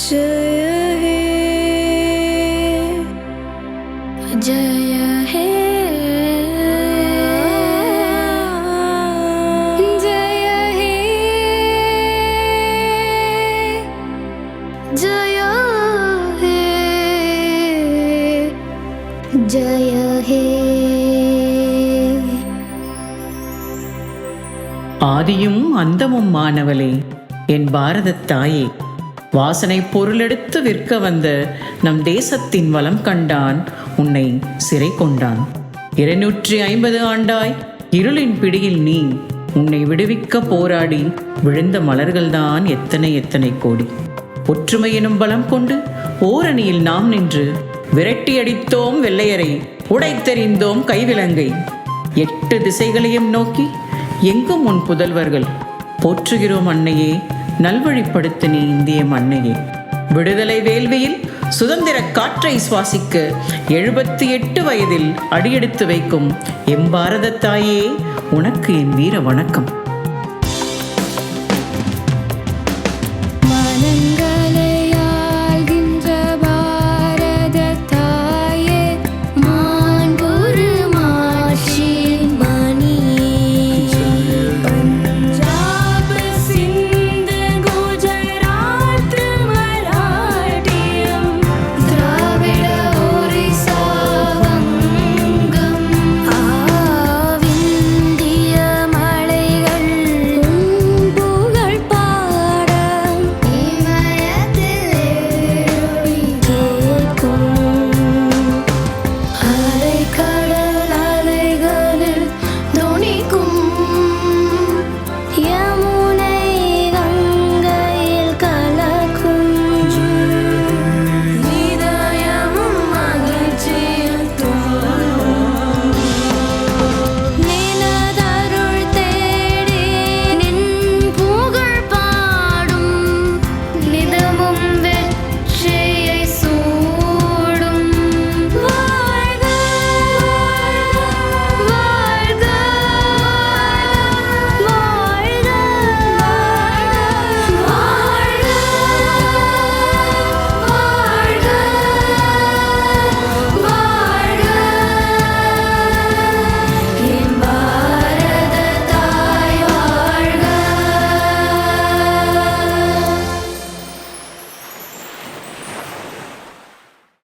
जय हे जय हे जय हे जय हे जय हे ஆதியும் அந்தமும் மாணவளே என் பாரதத் தாயே வாசனை பொருளெடுத்து விற்க வந்த நம் தேசத்தின் வளம் கண்டான் உன்னை சிறை கொண்டான். இருநூற்றி ஐம்பது ஆண்டாய் இருளின் பிடியில் நீ உன்னை விடுவிக்க போராடி விழுந்த மலர்கள்தான் எத்தனை எத்தனை கோடி. ஒற்றுமை எனும் பலம் கொண்டு ஓரணியில் நாம் நின்று விரட்டி அடித்தோம் வெள்ளையரை உடைத்தெறிந்தோம் கைவிலங்கை. எட்டு திசைகளையும் நோக்கி எங்கும் உன் புதல்வர்கள் போற்றுகிறோம் அன்னையே நல்வழிப்படுத்து நீ இந்திய மண்ணையே. விடுதலை வேள்வியில் சுதந்திர காற்றை சுவாசிக்க எழுபத்தி எட்டு வயதில் அடியெடுத்து வைக்கும் எம் பாரத தாயே உனக்கு என் வீர வணக்கம்.